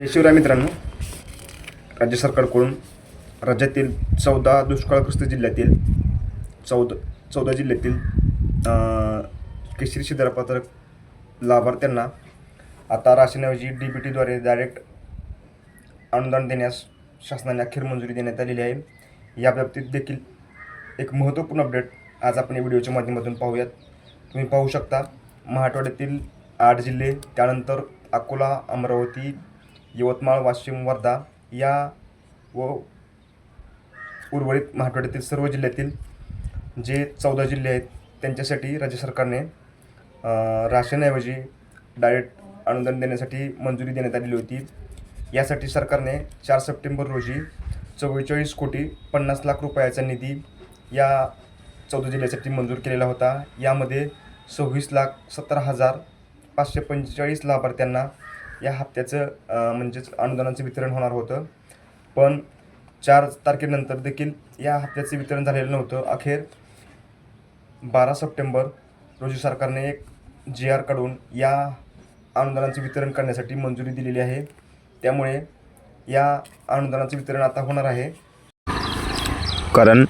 शिवराय मित्रांनो. राज्य सरकारकडून राज्यातील चौदा दुष्काळग्रस्त जिल्ह्यातील चौदा चौदा जिल्ह्यातील केशरी शिधारपत्रक लाभार्थ्यांना आता राशनऐवजी डी बी टीद्वारे डायरेक्ट अनुदान देण्यास शासनाने अखेर मंजुरी देण्यात आलेली आहे. या बाबतीत देखील एक महत्त्वपूर्ण अपडेट आज आपण या व्हिडिओच्या माध्यमातून पाहूयात. तुम्ही पाहू शकता मराठवाड्यातील आठ जिल्हे त्यानंतर अकोला अमरावती यवतमाळ वाशिम वर्धा या व उर्वरित महाराष्ट्रातील सर्व जिल्ह्यातील जे चौदा जिल्हे आहेत त्यांच्यासाठी राज्य सरकारने राशनऐवजी डायरेक्ट अनुदान देण्यासाठी मंजुरी देण्यात आलेली होती. यासाठी सरकारने चार सप्टेंबर रोजी चव्वेचाळीस कोटी पन्नास लाख रुपयाचा निधी या चौदा जिल्ह्यासाठी मंजूर केलेला होता. यामध्ये सव्वीस लाख सतरा हजार पाचशे पंचेचाळीस लाभार्थ्यांना या हप्त्याचं म्हणजेच अनुदानाचं वितरण होणार होतं. पण चार तारखेनंतर देखील या हप्त्याचं वितरण झालेलं नव्हतं. अखेर बारा सप्टेंबर रोजी सरकारने एक जी आर काढून या अनुदानाचे वितरण करण्यासाठी मंजुरी दिलेली आहे. त्यामुळे या अनुदानाचे वितरण आता होणार आहे. कारण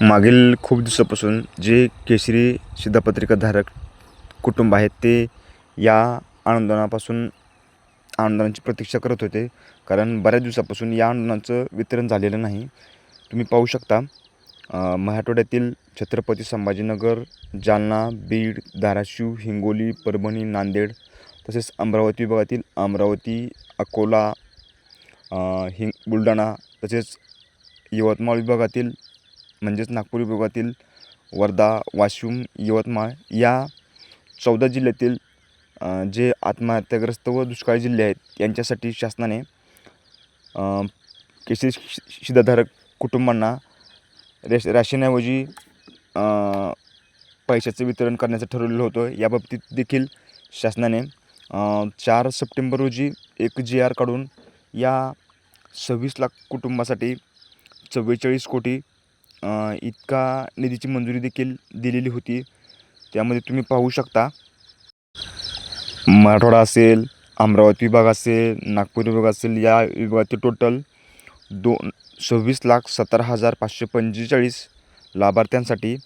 मागील खूप दिवसापासून जे केशरी शिधापत्रिकाधारक कुटुंब आहेत ते या अनुदानापासून अनुदानाची प्रतीक्षा करत होते. कारण बऱ्याच दिवसापासून या अनुदानाचं वितरण झालेलं नाही. तुम्ही पाहू शकता मराठवाड्यातील छत्रपती संभाजीनगर जालना बीड धाराशिव हिंगोली परभणी नांदेड तसेच अमरावती विभागातील अमरावती अकोला हिंग बुलढाणा तसेच यवतमाळ विभागातील म्हणजेच नागपूर विभागातील वर्धा वाशिम यवतमाळ या चौदा जिल्ह्यातील जे आत्महत्याग्रस्त व दुष्काळी जिल्हे आहेत यांच्यासाठी शासनाने अ, शिधाधारक कुटुंबांना रेश राशनऐवजी पैशाचं वितरण करण्याचं ठरवलेलं होतं. याबाबतीत देखील शासनाने चार सप्टेंबर रोजी एक जी आर काढून या सव्वीस लाख कुटुंबासाठी चव्वेचाळीस कोटी इतका निधीची मंजुरी देखील दिलेली होती. त्यामध्ये तुम्ही पाहू शकता मराठवाडा असेल अमरावती विभाग असेल नागपूर विभाग असेल या विभागातील टोटल दोन सव्वीस लाख सतरा हजार पाचशे पंचेचाळीस लाभार्थ्यांसाठी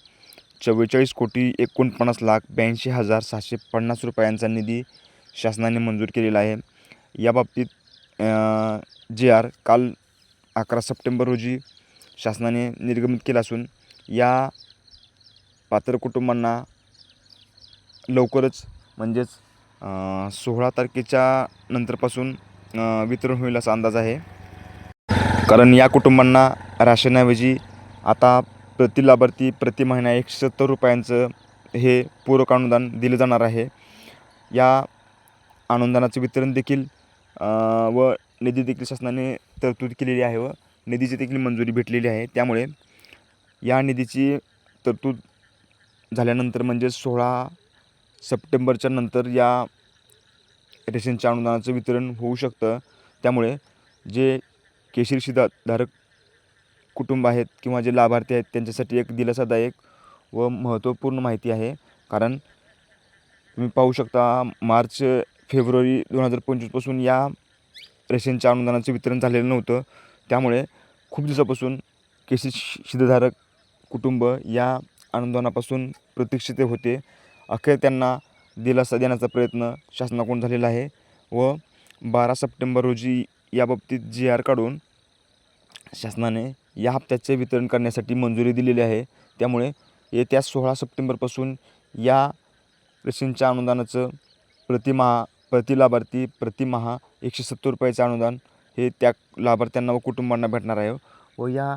चव्वेचाळीस कोटी एकोणपन्नास लाख ब्याऐंशी हजार सहाशे पन्नास रुपयांचा निधी शासनाने मंजूर केलेला आहे. याबाबतीत जे आर काल अकरा सप्टेंबर रोजी शासनाने निर्गमित केला असून या पात्र कुटुंबांना लवकरच म्हणजेच सोळा तारखेच्या नंतरपासून वितरण होईल असा अंदाज आहे. कारण या कुटुंबांना राशनऐवजी आता प्रति लाभार्थी प्रति महिना एकशे सत्तर रुपयांचं हे पूरक अनुदान दिलं जाणार आहे. या अनुदानाचं वितरण देखील व निधी देखील शासनाने तरतूद केलेली आहे व निधीची देखील मंजुरी भेटलेली आहे. त्यामुळे या निधीची तरतूद झाल्यानंतर म्हणजे सोळा सप्टेंबरच्या नंतर या रेशनच्या अनुदानाचं वितरण होऊ शकतं. त्यामुळे जे केशीर शिधाधारक कुटुंब आहेत किंवा जे लाभार्थी आहेत त्यांच्यासाठी एक दिलासादायक व महत्त्वपूर्ण माहिती आहे. कारण तुम्ही पाहू शकता मार्च फेब्रुवारी दोन हजार पंचवीसपासून या रेशनच्या अनुदानाचं वितरण झालेलं नव्हतं. त्यामुळे खूप दिवसापासून केशरी शि कुटुंब या अनुदानापासून प्रतीक्षित होते. अखेर त्यांना दिलासा देण्याचा प्रयत्न शासनाकडून झालेला आहे व बारा सप्टेंबर रोजी याबाबतीत जी आर काढून शासनाने या हप्त्याचे वितरण करण्यासाठी मंजुरी दिलेली आहे. त्यामुळे येत्या सोळा सप्टेंबरपासून या रेशींच्या अनुदानाचं प्रतिमाहा प्रति लाभार्थी प्रतिमहा एकशे सत्तर रुपयाचं अनुदान हे त्या लाभार्थ्यांना व कुटुंबांना भेटणार आहे व या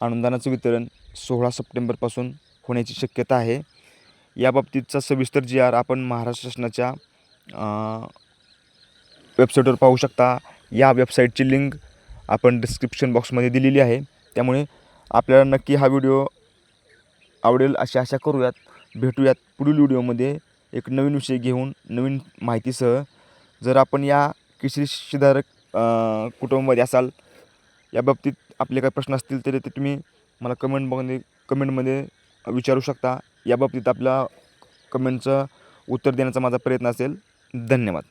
अनुदानाचं वितरण सोळा सप्टेंबरपासून होण्याची शक्यता आहे. याबाबतीतचा सविस्तर जी आर आपण महाराष्ट्र शासनाच्या वेबसाईटवर पाहू शकता. या वेबसाईटची लिंक आपण डिस्क्रिप्शन बॉक्समध्ये दिलेली आहे. त्यामुळे आपल्याला नक्की हा व्हिडिओ आवडेल अशी आशा करूयात. भेटूयात पुढील व्हिडिओमध्ये एक नवीन विषय घेऊन नवीन माहितीसह. जर आपण या किशरी शिधारक कुटुंबामध्ये असाल याबाबतीत आपले काही प्रश्न असतील तरी ते तुम्ही मला कमेंटमध्ये कमेंटमध्ये विचारू शकता. याबाबतीत आपल्या कमेंटचं उत्तर देण्याचा माझा प्रयत्न असेल. धन्यवाद.